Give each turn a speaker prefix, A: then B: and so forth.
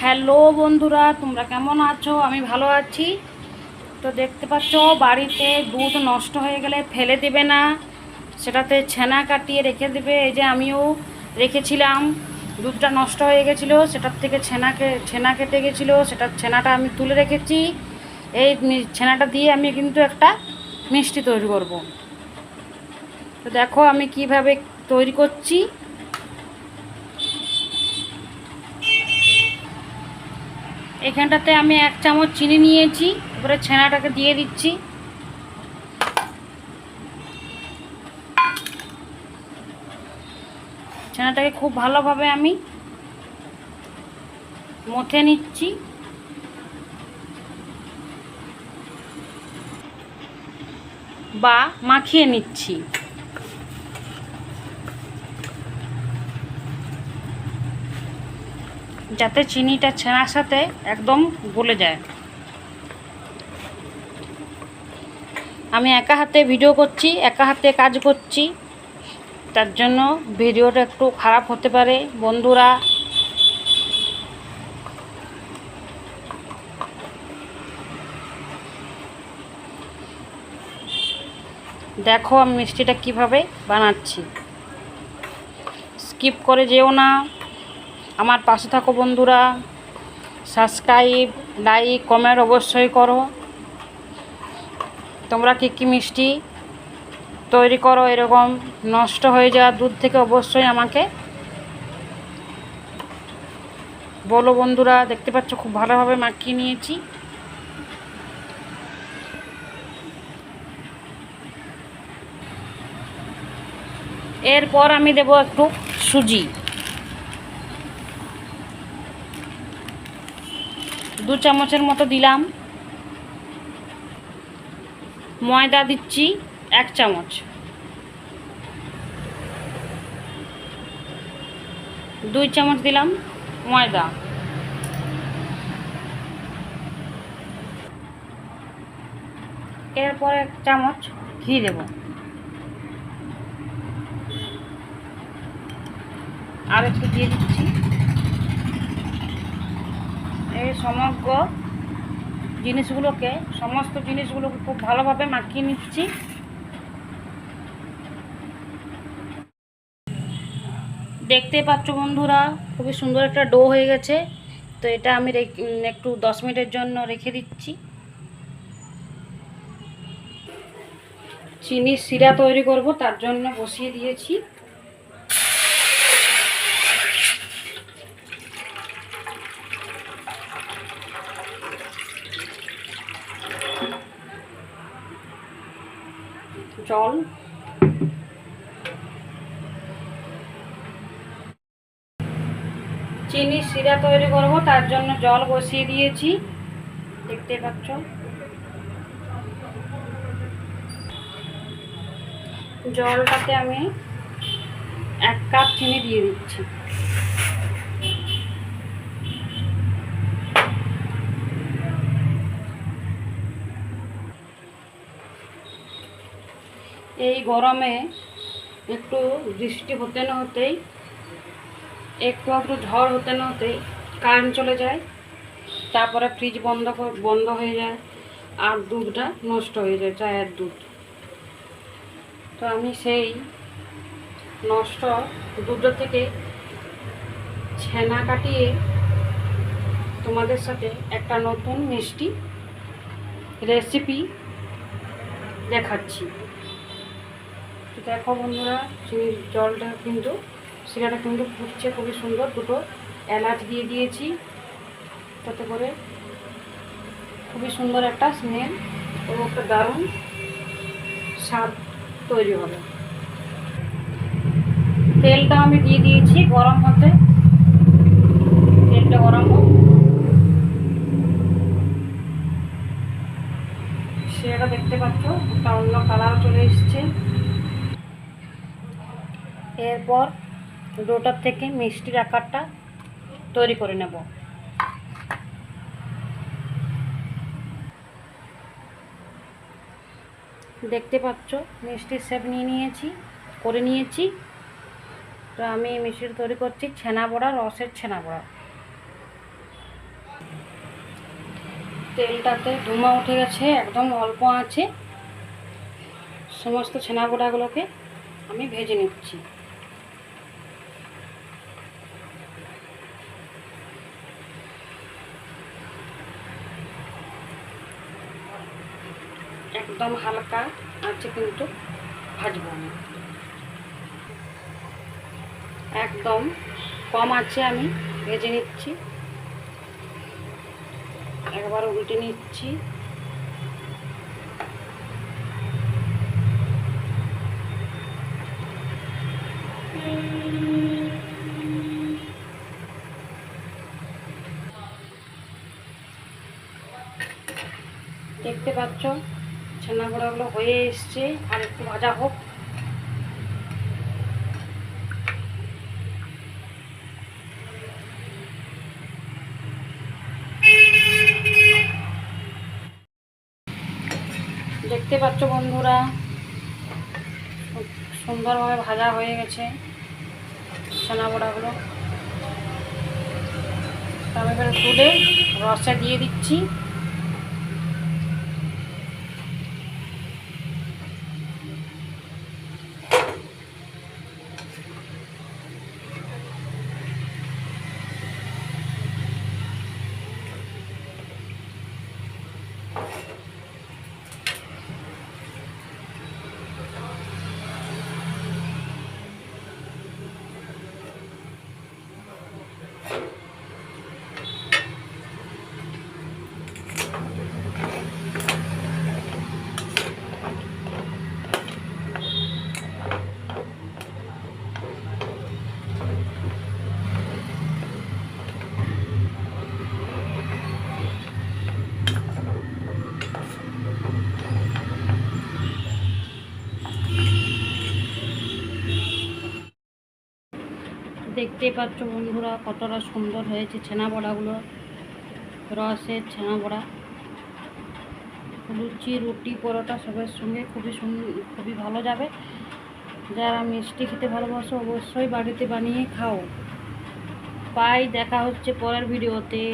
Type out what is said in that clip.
A: Hello বন্ধুরা, তোমরা কেমন আছো? আমি ভালো আছি। তো দেখতে পাচ্ছ, বাড়িতে দুধ নষ্ট হয়ে গেলে ফেলে দেবে না। সেটাতে ছানা কাটিয়ে রেখে দেবে। এই যে আমিও রেখেছিলাম। দুধটা নষ্ট হয়ে গেছিল, সেটার থেকে ছেনাকে ছেনা কেটে গেছিল, সেটার ছেনাটা আমি তুলে রেখেছি। এই ছেনাটা দিয়ে আমি কিন্তু একটা মিষ্টি তৈরি করব। তো দেখো আমি কীভাবে তৈরি করছি। এখানটাতে আমি এক চামচ চিনি নিয়েছি, এবারে ছানাটাকে দিয়ে দিচ্ছি। ছানাটাকে খুব ভালোভাবে আমি মথে নিচ্ছি। বা মাখিয়ে নিচ্ছি। যাতে চিনিটা ছানার সাথে একদম গলে যায়। আমি একা হাতে ভিডিও করছি, একা হাতে কাজ করছি। তার জন্য ভিডিওটা একটু খারাপ হতে পারে, বন্ধুরা। দেখো আমি মিষ্টিটা কীভাবে বানাচ্ছি। স্কিপ করে যেও না। আমার পাশে থাকো বন্ধুরা। সাবস্ক্রাইব, লাইক, কমেন্ট অবশ্যই করো। তোমরা কী কী মিষ্টি তৈরি করো এরকম নষ্ট হয়ে যাওয়া দুধ থেকে অবশ্যই আমাকে বলো বন্ধুরা। দেখতে পাচ্ছ খুব ভালোভাবে মাখিয়ে নিয়েছি। এরপর আমি দেব একটু সুজি। দু চামচের মতো দিলাম। ময়দা দিচ্ছি এক চামচ। দুই চামচ দিলাম ময়দা। এরপর এক চামচ ঘি দেব। আর একটু দিয়ে দিচ্ছি। এই সমগ্র জিনিসগুলোকে, সমস্ত জিনিসগুলোকে খুব ভালোভাবে মাখিয়ে নিচ্ছি। দেখতে পাচ্ছ বন্ধুরা, খুবই সুন্দর একটা ডো হয়ে গেছে। তো এটা আমি একটু দশ মিনিটের জন্য রেখে দিচ্ছি। চিনির শিরা তৈরি করব, তার জন্য বসিয়ে দিয়েছি। জল চিনি শিরা তৈরি করব, তার জন্য জল বসিয়ে দিয়েছি। দেখতে পাচ্ছ? জলটাতে আমি এক কাপ চিনি দিয়ে দিচ্ছি। এই গরমে একটু বৃষ্টি হতে না হতেই, একটু একটু ঝড় হতে না হতেই কারেন্ট চলে যায়, তারপরে ফ্রিজ বন্ধ বন্ধ হয়ে যায়, আর দুধটা নষ্ট হয়ে যায়, চায়ের দুধ। তো আমি সেই নষ্ট দুধটা থেকে ছেনা কাটিয়ে তোমাদের সাথে একটা নতুন মিষ্টি রেসিপি দেখাচ্ছি। দেখো বন্ধুরা চিনির জলটা কিন্তু শিরাটা কিন্তু ফুটছে খুবই সুন্দর। দুটো এলাচ দিয়ে দিয়েছি, তাতে করে খুবই সুন্দর একটা স্মেল এবং একটা দারুণ স্বাদ তৈরি হবে। তেলটা আমি দিয়ে দিয়েছি গরম হতে তেলটা গরম হোক সেটা দেখতে পাচ্ছ একটা অন্য কালার চলে এসছে এরপর ডোটার থেকে মিষ্টির আকারটা তৈরি করে নেব। দেখতে পাচ্ছ, মিষ্টির শেপ নিয়ে নিয়েছি, করে নিয়েছি। তো আমি মিষ্টি তৈরি করছি ছেনা বড়া, রসের ছেনা বড়া। তেলটাতে ধুমা উঠে গেছে, একদম অল্প আছে। সমস্ত ছানাপোড়াগুলোকে আমি ভেজে নিচ্ছি। একদম হালকা আছে কিন্তু ভাজবো আমি। একদম কম আছে আমি ভেজে নিচ্ছি। একবার উল্টে নিচ্ছি। দেখতে পাচ্ছ? ছানা গুঁড়াগুলো হয়ে এসছে, আর একটু ভাজা হোক। দেখতে পাচ্ছ বন্ধুরা সুন্দরভাবে ভাজা হয়ে গেছে ছানা বড়াগুলো তবে এবারে তুলে রসে দিয়ে দিচ্ছি। দেখতেই পাচ্ছ বন্ধুরা, কতটা সুন্দর হয়েছে ছানা বড়াগুলো রসের ছানা বড়া লুচি, রুটি, পরোটা সবের সঙ্গে খুবই খুবই ভালো যাবে। যারা মিষ্টি খেতে ভালোবাসো অবশ্যই বাড়িতে বানিয়ে খাও। পাই দেখা হচ্ছে পরের ভিডিওতে।